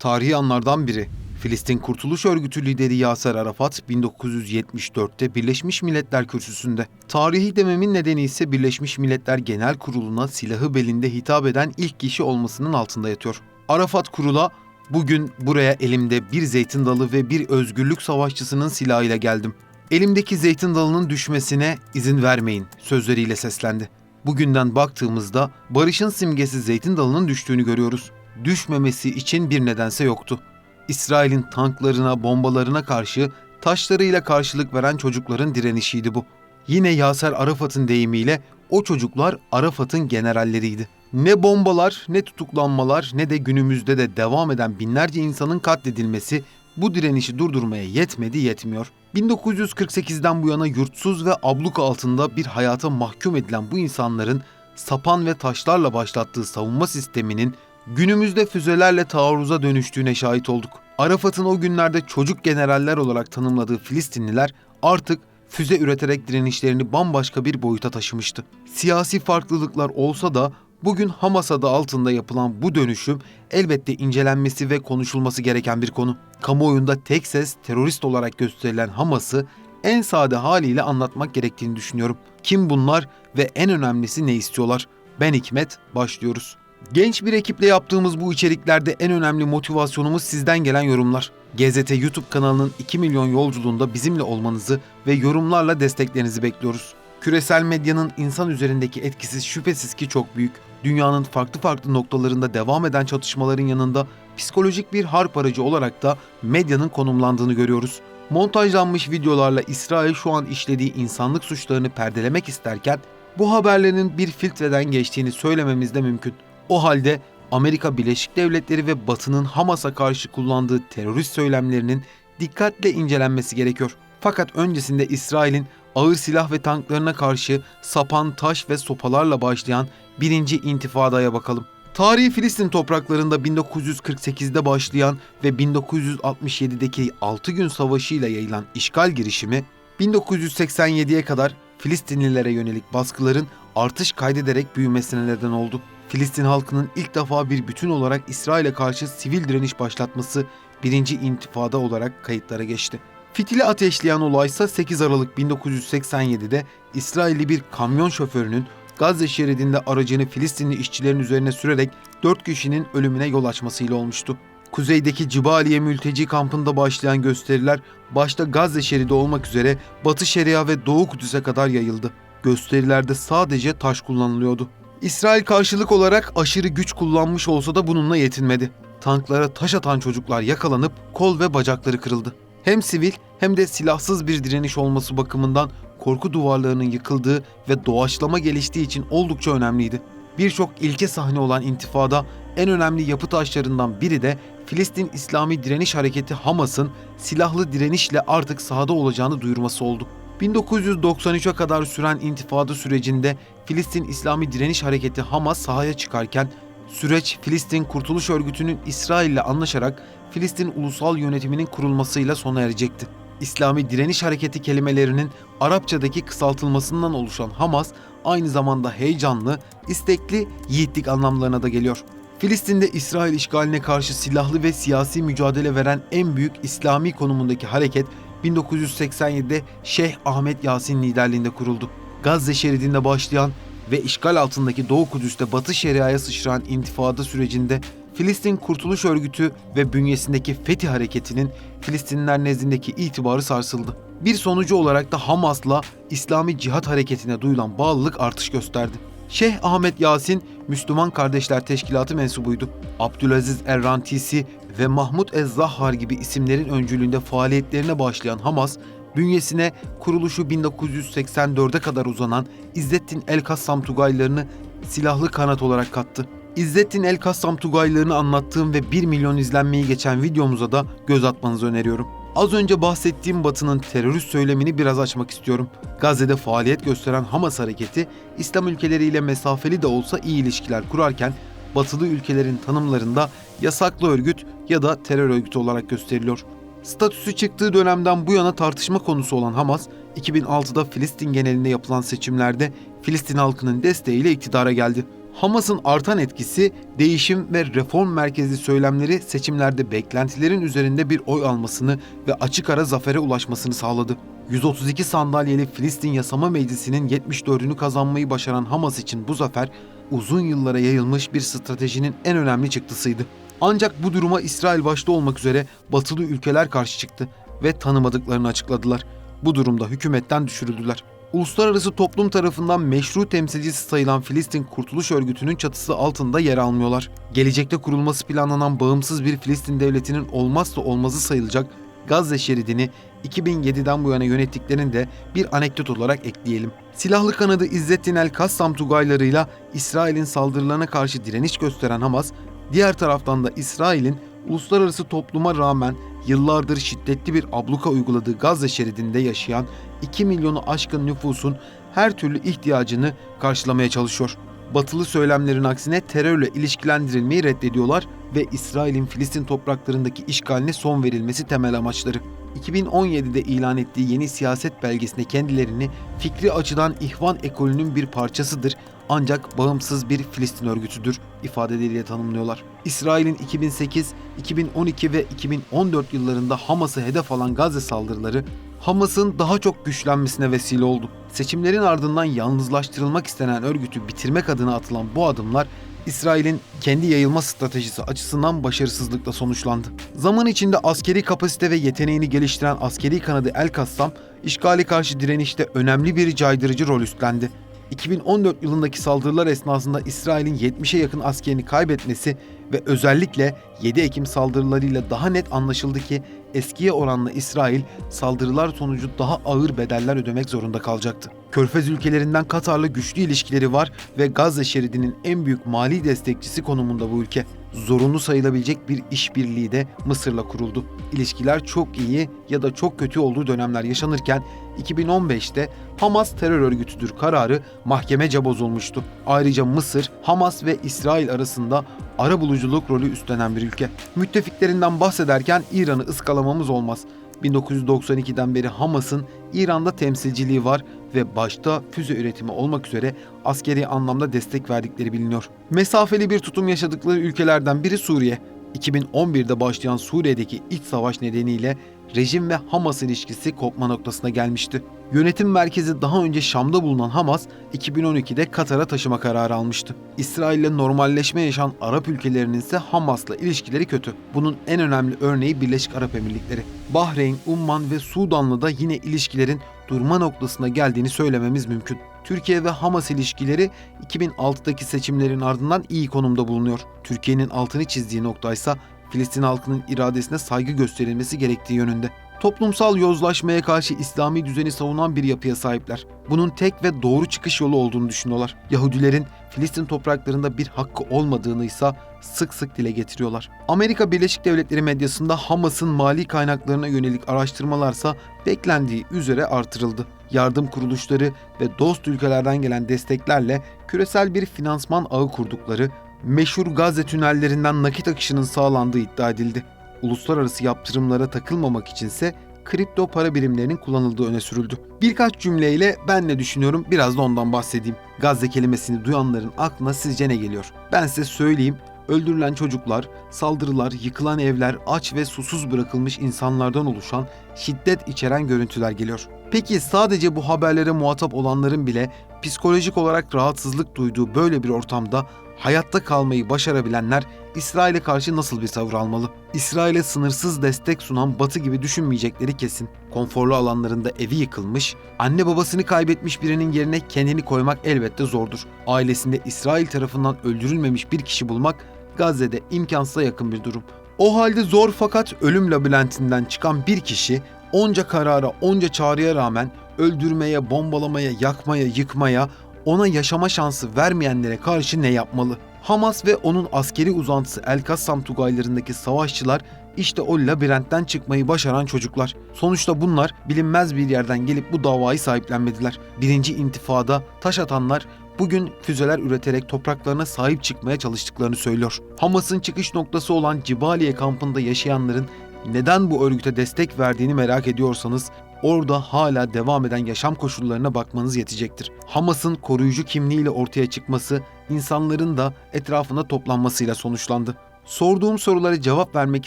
Tarihi anlardan biri. Filistin Kurtuluş Örgütü lideri Yaser Arafat 1974'te Birleşmiş Milletler Kürsüsü'nde. Tarihi dememin nedeni ise Birleşmiş Milletler Genel Kurulu'na silahı belinde hitap eden ilk kişi olmasının altında yatıyor. Arafat kurula bugün buraya elimde bir zeytin dalı ve bir özgürlük savaşçısının silahıyla geldim. Elimdeki zeytin dalının düşmesine izin vermeyin sözleriyle seslendi. Bugünden baktığımızda barışın simgesi zeytin dalının düştüğünü görüyoruz. Düşmemesi için bir nedense yoktu. İsrail'in tanklarına, bombalarına karşı taşlarıyla karşılık veren çocukların direnişiydi bu. Yine Yaser Arafat'ın deyimiyle o çocuklar Arafat'ın generalleriydi. Ne bombalar, ne tutuklanmalar, ne de günümüzde de devam eden binlerce insanın katledilmesi bu direnişi durdurmaya yetmedi yetmiyor. 1948'den bu yana yurtsuz ve abluk altında bir hayata mahkum edilen bu insanların sapan ve taşlarla başlattığı savunma sisteminin günümüzde füzelerle taarruza dönüştüğüne şahit olduk. Arafat'ın o günlerde çocuk generaller olarak tanımladığı Filistinliler artık füze üreterek direnişlerini bambaşka bir boyuta taşımıştı. Siyasi farklılıklar olsa da bugün Hamas adı altında yapılan bu dönüşüm elbette incelenmesi ve konuşulması gereken bir konu. Kamuoyunda tek ses terörist olarak gösterilen Hamas'ı en sade haliyle anlatmak gerektiğini düşünüyorum. Kim bunlar ve en önemlisi ne istiyorlar? Ben Hikmet, başlıyoruz. Genç bir ekiple yaptığımız bu içeriklerde en önemli motivasyonumuz sizden gelen yorumlar. GZT YouTube kanalının 2 milyon yolculuğunda bizimle olmanızı ve yorumlarla desteklerinizi bekliyoruz. Küresel medyanın insan üzerindeki etkisi şüphesiz ki çok büyük. Dünyanın farklı farklı noktalarında devam eden çatışmaların yanında psikolojik bir harp aracı olarak da medyanın konumlandığını görüyoruz. Montajlanmış videolarla İsrail şu an işlediği insanlık suçlarını perdelemek isterken bu haberlerin bir filtreden geçtiğini söylememiz de mümkün. O halde Amerika Birleşik Devletleri ve Batı'nın Hamas'a karşı kullandığı terörist söylemlerinin dikkatle incelenmesi gerekiyor. Fakat öncesinde İsrail'in ağır silah ve tanklarına karşı sapan, taş ve sopalarla başlayan birinci intifadaya bakalım. Tarihi Filistin topraklarında 1948'de başlayan ve 1967'deki 6 gün savaşıyla yayılan işgal girişimi 1987'ye kadar Filistinlilere yönelik baskıların artış kaydederek büyümesine neden oldu. Filistin halkının ilk defa bir bütün olarak İsrail'e karşı sivil direniş başlatması birinci intifada olarak kayıtlara geçti. Fitili ateşleyen olay ise 8 Aralık 1987'de İsrailli bir kamyon şoförünün Gazze şeridinde aracını Filistinli işçilerin üzerine sürerek 4 kişinin ölümüne yol açmasıyla olmuştu. Kuzeydeki Cibaliye mülteci kampında başlayan gösteriler başta Gazze şeridi olmak üzere Batı Şeria ve Doğu Kudüs'e kadar yayıldı. Gösterilerde sadece taş kullanılıyordu. İsrail karşılık olarak aşırı güç kullanmış olsa da bununla yetinmedi. Tanklara taş atan çocuklar yakalanıp kol ve bacakları kırıldı. Hem sivil hem de silahsız bir direniş olması bakımından korku duvarlarının yıkıldığı ve doğaçlama geliştiği için oldukça önemliydi. Birçok ilke sahne olan intifada en önemli yapı taşlarından biri de Filistin İslami Direniş Hareketi Hamas'ın silahlı direnişle artık sahada olacağını duyurması oldu. 1993'e kadar süren intifada sürecinde Filistin İslami Direniş Hareketi Hamas sahaya çıkarken süreç Filistin Kurtuluş Örgütü'nün İsrail ile anlaşarak Filistin Ulusal Yönetiminin kurulmasıyla sona erecekti. İslami Direniş Hareketi kelimelerinin Arapçadaki kısaltılmasından oluşan Hamas aynı zamanda heyecanlı, istekli, yiğitlik anlamlarına da geliyor. Filistin'de İsrail işgaline karşı silahlı ve siyasi mücadele veren en büyük İslami konumundaki hareket 1987'de Şeyh Ahmet Yasin liderliğinde kuruldu. Gazze şeridinde başlayan ve işgal altındaki Doğu Kudüs'te Batı Şeria'ya sıçrayan intifada sürecinde Filistin Kurtuluş Örgütü ve bünyesindeki Fethi Hareketi'nin Filistinliler nezdindeki itibarı sarsıldı. Bir sonucu olarak da Hamas'la İslami Cihat Hareketi'ne duyulan bağlılık artış gösterdi. Şeyh Ahmet Yasin, Müslüman Kardeşler Teşkilatı mensubuydu. Abdülaziz Errantisi ve Mahmud Ez-Zahhar gibi isimlerin öncülüğünde faaliyetlerine başlayan Hamas, bünyesine kuruluşu 1984'e kadar uzanan İzzettin El-Kassam Tugaylarını silahlı kanat olarak kattı. İzzettin El-Kassam Tugaylarını anlattığım ve 1 milyon izlenmeyi geçen videomuza da göz atmanızı öneriyorum. Az önce bahsettiğim Batı'nın terörist söylemini biraz açmak istiyorum. Gazze'de faaliyet gösteren Hamas hareketi, İslam ülkeleriyle mesafeli de olsa iyi ilişkiler kurarken, Batılı ülkelerin tanımlarında yasaklı örgüt ya da terör örgütü olarak gösteriliyor. Statüsü çıktığı dönemden bu yana tartışma konusu olan Hamas, 2006'da Filistin genelinde yapılan seçimlerde Filistin halkının desteğiyle iktidara geldi. Hamas'ın artan etkisi, değişim ve reform merkezli söylemleri seçimlerde beklentilerin üzerinde bir oy almasını ve açık ara zafere ulaşmasını sağladı. 132 sandalyeli Filistin Yasama Meclisi'nin 74'ünü kazanmayı başaran Hamas için bu zafer, uzun yıllara yayılmış bir stratejinin en önemli çıktısıydı. Ancak bu duruma İsrail başta olmak üzere batılı ülkeler karşı çıktı ve tanımadıklarını açıkladılar. Bu durumda hükümetten düşürüldüler. Uluslararası toplum tarafından meşru temsilcisi sayılan Filistin Kurtuluş Örgütü'nün çatısı altında yer almıyorlar. Gelecekte kurulması planlanan bağımsız bir Filistin devletinin olmazsa olmazı sayılacak Gazze şeridini 2007'den bu yana yönettiklerini de bir anekdot olarak ekleyelim. Silahlı kanadı İzzettin el-Kassam Tugaylarıyla İsrail'in saldırılarına karşı direniş gösteren Hamas, diğer taraftan da İsrail'in uluslararası topluma rağmen yıllardır şiddetli bir abluka uyguladığı Gazze şeridinde yaşayan 2 milyonu aşkın nüfusun her türlü ihtiyacını karşılamaya çalışıyor. Batılı söylemlerin aksine terörle ilişkilendirilmeyi reddediyorlar ve İsrail'in Filistin topraklarındaki işgaline son verilmesi temel amaçları. 2017'de ilan ettiği yeni siyaset belgesinde kendilerini fikri açıdan ihvan ekolünün bir parçasıdır ancak bağımsız bir Filistin örgütüdür ifadeleriyle tanımlıyorlar. İsrail'in 2008, 2012 ve 2014 yıllarında Hamas'ı hedef alan Gazze saldırıları Hamas'ın daha çok güçlenmesine vesile oldu. Seçimlerin ardından yalnızlaştırılmak istenen örgütü bitirmek adına atılan bu adımlar İsrail'in kendi yayılma stratejisi açısından başarısızlıkla sonuçlandı. Zaman içinde askeri kapasite ve yeteneğini geliştiren askeri kanadı El Kassam, işgali karşı direnişte önemli bir caydırıcı rol üstlendi. 2014 yılındaki saldırılar esnasında İsrail'in 70'e yakın askerini kaybetmesi ve özellikle 7 Ekim saldırılarıyla daha net anlaşıldı ki eskiye oranla İsrail saldırılar sonucu daha ağır bedeller ödemek zorunda kalacaktı. Körfez ülkelerinden Katar'la güçlü ilişkileri var ve Gazze şeridinin en büyük mali destekçisi konumunda bu ülke. Zorunlu sayılabilecek bir işbirliği de Mısır'la kuruldu. İlişkiler çok iyi ya da çok kötü olduğu dönemler yaşanırken 2015'te Hamas terör örgütüdür kararı mahkemece bozulmuştu. Ayrıca Mısır, Hamas ve İsrail arasında ara buluculuk rolü üstlenen bir ülke. Müttefiklerinden bahsederken İran'ı ıskalamamız olmaz. 1992'den beri Hamas'ın İran'da temsilciliği var ve başta füze üretimi olmak üzere askeri anlamda destek verdikleri biliniyor. Mesafeli bir tutum yaşadıkları ülkelerden biri Suriye. 2011'de başlayan Suriye'deki iç savaş nedeniyle rejim ve Hamas ilişkisi kopma noktasına gelmişti. Yönetim merkezi daha önce Şam'da bulunan Hamas, 2012'de Katar'a taşıma kararı almıştı. İsrail ile normalleşme yaşayan Arap ülkelerinin ise Hamas'la ilişkileri kötü. Bunun en önemli örneği Birleşik Arap Emirlikleri. Bahreyn, Umman ve Sudan'la da yine ilişkilerin durma noktasına geldiğini söylememiz mümkün. Türkiye ve Hamas ilişkileri 2006'daki seçimlerin ardından iyi konumda bulunuyor. Türkiye'nin altını çizdiği noktaysa Filistin halkının iradesine saygı gösterilmesi gerektiği yönünde. Toplumsal yozlaşmaya karşı İslami düzeni savunan bir yapıya sahipler. Bunun tek ve doğru çıkış yolu olduğunu düşünüyorlar. Yahudilerin Filistin topraklarında bir hakkı olmadığını ise sık sık dile getiriyorlar. Amerika Birleşik Devletleri medyasında Hamas'ın mali kaynaklarına yönelik araştırmalarsa beklendiği üzere artırıldı. Yardım kuruluşları ve dost ülkelerden gelen desteklerle küresel bir finansman ağı kurdukları, meşhur Gazze tünellerinden nakit akışının sağlandığı iddia edildi. Uluslararası yaptırımlara takılmamak içinse kripto para birimlerinin kullanıldığı öne sürüldü. Birkaç cümleyle ben ne düşünüyorum biraz da ondan bahsedeyim. Gazze kelimesini duyanların aklına sizce ne geliyor? Ben size söyleyeyim. Öldürülen çocuklar, saldırılar, yıkılan evler, aç ve susuz bırakılmış insanlardan oluşan şiddet içeren görüntüler geliyor. Peki sadece bu haberlere muhatap olanların bile psikolojik olarak rahatsızlık duyduğu böyle bir ortamda hayatta kalmayı başarabilenler İsrail'e karşı nasıl bir tavır almalı? İsrail'e sınırsız destek sunan Batı gibi düşünmeyecekleri kesin. Konforlu alanlarında evi yıkılmış, anne babasını kaybetmiş birinin yerine kendini koymak elbette zordur. Ailesinde İsrail tarafından öldürülmemiş bir kişi bulmak Gazze'de imkansıza yakın bir durum. O halde zor fakat ölüm labirentinden çıkan bir kişi onca karara, onca çağrıya rağmen öldürmeye, bombalamaya, yakmaya, yıkmaya, ona yaşama şansı vermeyenlere karşı ne yapmalı? Hamas ve onun askeri uzantısı El Kassam Tugaylarındaki savaşçılar işte o labirentten çıkmayı başaran çocuklar. Sonuçta bunlar bilinmez bir yerden gelip bu davayı sahiplenmediler. Birinci intifada taş atanlar bugün füzeler üreterek topraklarına sahip çıkmaya çalıştıklarını söylüyor. Hamas'ın çıkış noktası olan Cibaliye kampında yaşayanların neden bu örgüte destek verdiğini merak ediyorsanız orada hala devam eden yaşam koşullarına bakmanız yetecektir. Hamas'ın koruyucu kimliğiyle ortaya çıkması, insanların da etrafına toplanmasıyla sonuçlandı. Sorduğum sorulara cevap vermek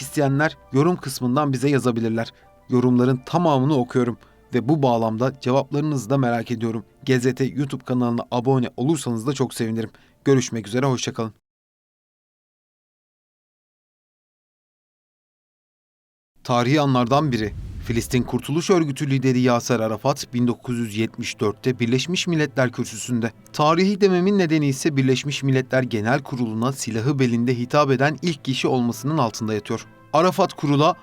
isteyenler yorum kısmından bize yazabilirler. Yorumların tamamını okuyorum ve bu bağlamda cevaplarınızı da merak ediyorum. GZT YouTube kanalına abone olursanız da çok sevinirim. Görüşmek üzere, hoşçakalın. Tarihi anlardan biri. Filistin Kurtuluş Örgütü lideri Yaser Arafat 1974'te Birleşmiş Milletler Kürsüsü'nde. Tarihi dememin nedeni ise Birleşmiş Milletler Genel Kurulu'na silahı belinde hitap eden ilk kişi olmasının altında yatıyor. Arafat kurula